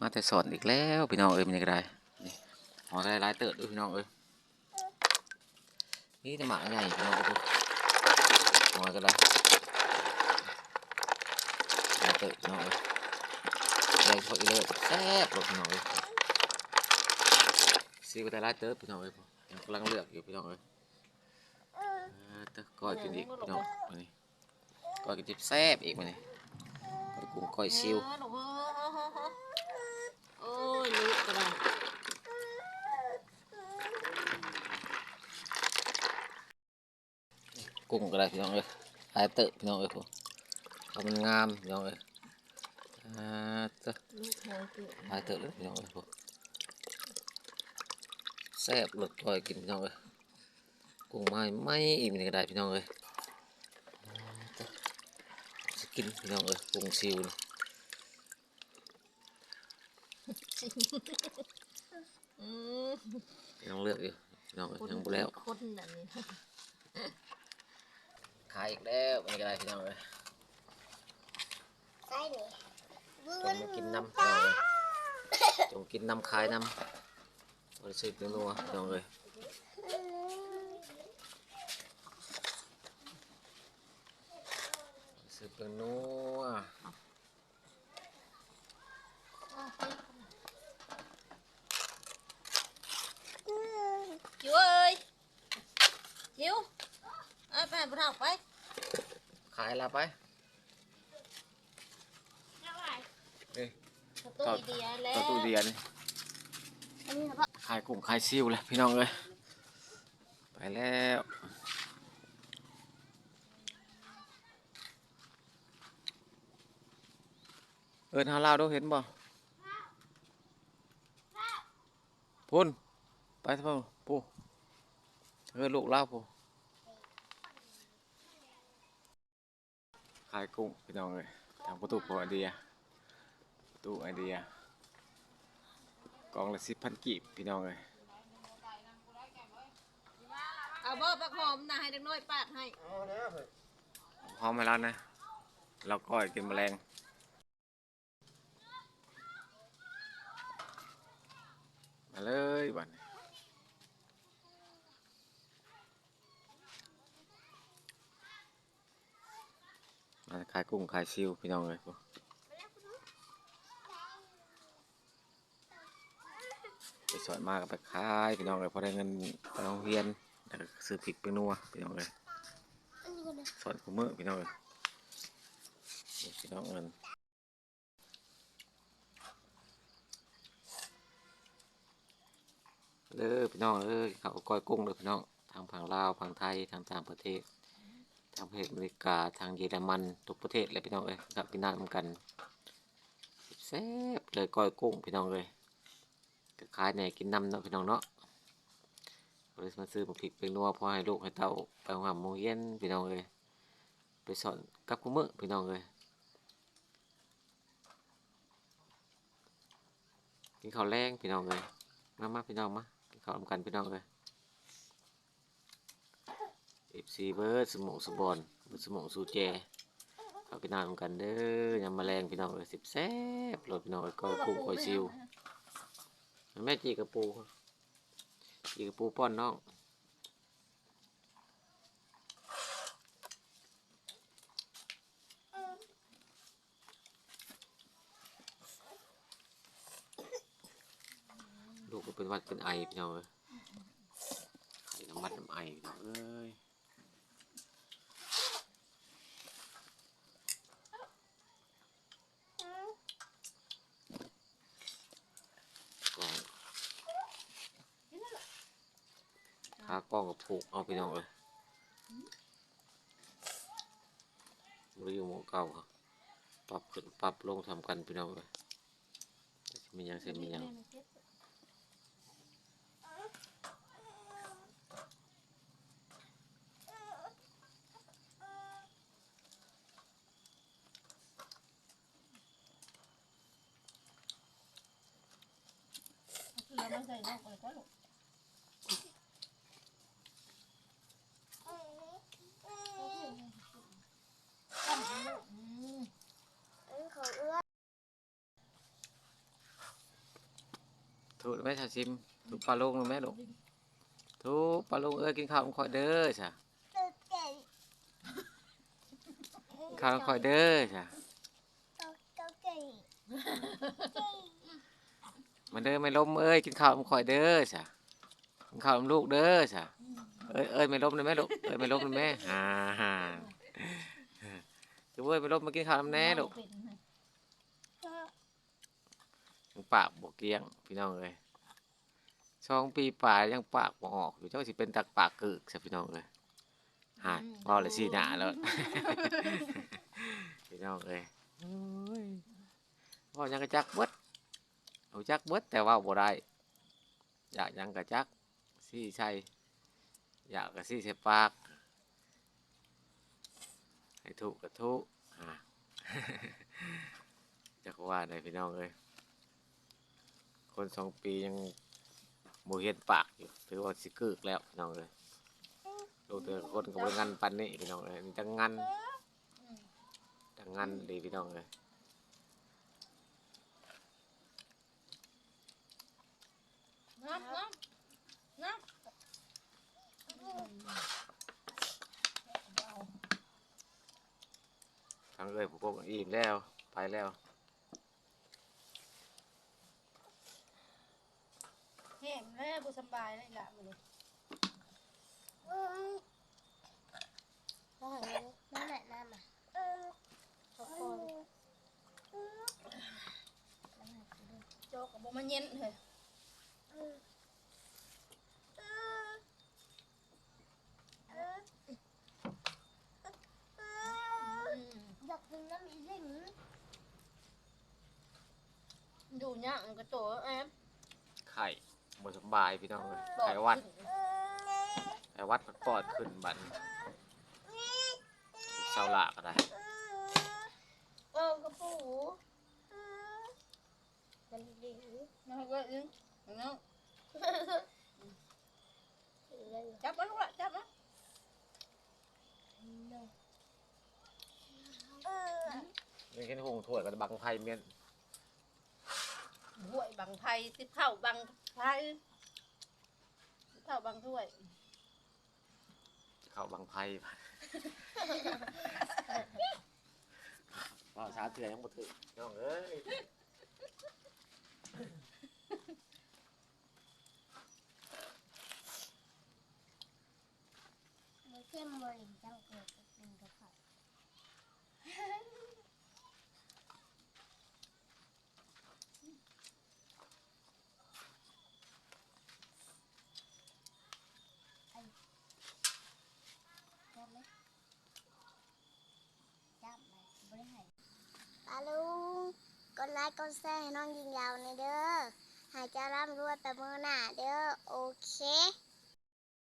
มาแต่สอนอีกแล้วพี่น้องเอ้ยมันยังไงนี่หอได้หลายเติร์ดด้วยพี่น้องเอ้ยนี่จะหมาใหญ่พี่น้องเอ้ยหอก็ได้หลายเติร์ดพี่น้องเอ้ยใหญ่พออีเลยแซ่บเลยพี่น้องเอ้ยซีก็ได้หลายเติร์ดพี่น้องเอ้ยยังกำลังเลือกอยู่พี่น้องเอ้ยอ่าเตอก้อยกินอีกพี่น้องมานี่ก้อยกินจิบแซ่บอีกมานี่ก้อยกุ้งก้อยซิว เออหนูโอ้ยลูกกระดาษ กุ้งก็ได้พี่น้องเอ้ยลายเตอะพี่น้องเอ้ยผมเอามันงามพี่น้องเอ้ยอ่าเตอะลูกหอยเกลือลายเตอะเลยพี่น้องเอ้ยผมแซ่บหลุดก่อยกินพี่น้องเอ้ยกุ้งไม้ไม่อีกนี่ก็ได้พี่น้องเอ้ยอ่าเตอะสกินพี่น้องเอ้ยกุ้งซิวนี่อืมยังเลือกอยู่พี่น้องเอ้ยคนยังบ่แล้วคนแบบนี้ขายอีกแล้วนี่ก็ได้พี่น้องเอ้ยใส่เลยบืจงมากินน้ำพี่น้องเอ้ยจงกินน้ำขายน้ำบริสุทธิ์นัวๆพี่น้องเอ้ยสืบเป็นนัวจิ๋วเอ้ยจิ๋วเอาไปให้พวกเราไปขายละไปนี่ประตูอีเดียแล้วประตูเดียนอันนี้นะพ่อขายกุ้งขายซิวเลยพี่น้องเลยไปแล้วเอินหาลาวดูเห็นบ่พุ่นไปทำไมปูเออลูกลาวปู ขายกุ้งพี่น้องเลยทางประตูของไอเดียประตูไอเดียกล่องละสิบพันกีบพี่น้องเลยเอาบ่ปักหอมนะให้เด็กน้อยปาดให้พร้อมไหมแล้วนะ เราก็กินแมลงมาเลยบัดนี้ ขายกุ้งขายซิวพี่น้องเลยพวกไปสอนมากไปขายพี่น้องเลยพอได้เงินไปโรงเรียนแล้วก็ซื้อพริกไปนัวพี่น้องเลยอันนี้ก่อนนะสอนกูมือพี่น้องเอ้ยพี่น้องเอินเลยพี่น้องเอ้ยเขาก้อยกุ้งเลยพี่น้องทางฝั่งลาวฝั่งไทยทางต่างประเทศางประเทศอเมริกาทางเยอรมันทุกประเทศเลยพี่น้องเอ้ยกับพี่น้าเหมืองกันแซ่บเลยก้อยกุ้งพี่น้องเลยก็ขายในกินน้ำเนาะพี่น้องเนาะเลยมาซื้อมาพริกเป็นนัวพอให้ลูกให้เต้าไปหาหมูเย็นพี่น้องเลยไปสอนกับกูมือพี่น้องเลยกินข้าวแรงพี่น้องเลยมามาพี่น้องมากินข้าวนำกันพี่น้องเลย เอฟซีเบิร์ดสมองสบอนเบิร์ดสมองสูแจข้าวพี่น้อนกันเด้อยำแมลงพี่น้องเลยสิบแซ่บโหลดพี่น้องก้อยกุ้งก้อยซิวแม่จีกระปูจีกระปูป้อนน้องลูกก็เป็นวัดเป็นไอพี่น้องเอ้ยไข่น้ำมันน้ำไอพี่น้องเอ้ยกล้อง ขากล้องกับผูกเอาพี่น้องเอ้ยบริยูโมอเก่าครับปรับขึ้นปรับลงทำกันพี่น้องเอ้ยมียังเสร็จมียังเราไม่ใส่นอกเลยก็ลูกอันนี้ของเอื้อ ถูกไหมชาชิมถูกปลาลงหรือไหมลูกถูกปลาลงเอ้ยกินข้าวมันคอยเด้อจ้ะข้าวมันคอยเด้อจ้ะมันเด้อไม่ล้มเอ้ยกินข้าวมันคอยเด้อจ้ะกินข้าวมันลูกเด้อจ้ะเอ้ยเอ้ยไม่ล้มเลยไหมลูกเอ้ยไม่ล้มเลยไหมฮ่าฮ่าจะเว้ยไม่ล้มมากินข้าวน้ำแน่ลูก ยัง ปากบกเกี้ยงพี่น้องเลยสองปีปลายยังปากบ่ออกอยู่เจ้าสิเป็นตักปากกึกใช่พี่น้องเลยหาดพอเลยสีหนาแล้วพี่น้องเลยโอ้ยพอยังกระจักเบิดเอาจักเบิดแต่ว่าบ่ได้อยากยังกระจักซี่ใช่อยากกระซี่ใส่ปากให้ถูกกระทุกอ่าจักว่าได้พี่น้องเลย คนสองปียังโมเห็นปากอยู่ ถือว่าสิกึกแล้วพี่น้องเลยดูแต่คนกับบงันปันนี่พี่น้องเลยนี่จังงันจังงันดีพี่น้องเลยน้ำน้ำน้ำทางเลยผมก็อิ่มแล้ว ไปแล้ว แห้ งแม่บุสำบายเลยละมันเลยอืมน้องหันน้องไหนน้ำอะขอบคุณโจกกับบ่มันเย็นเลยอยากกินน้ำอีสิงดูเนี่ยมันกระโจกแอมไข่ หมดสำบายพี่น้องเลยไข่วัดไข่วัดปอดขึ้นบันเสาหลาก็ได้เออกระปูมันดีน้องก็อึ้งน้องเล่นจับมันลูกละจับมันเล่นยังเห็นหงถ้วยกับบังไพ่เมียน ห่วยบังไพ่ติดเผาบังไพ่ติดเผาบังถ้วย เข้าบังไพ่ว่าสาเถื่อยังบ่ถึงน้องเอ้ยมันเข้มเลยจังเกิดเป็นกระเพราจับไหมจับไหมไม่ได้ให้ปลาลุง กดไลค์กดแชร์ให้น้องยิงยาวในเด้อหายใจร่ำรวยแต่มือหน้าเด้อโอเค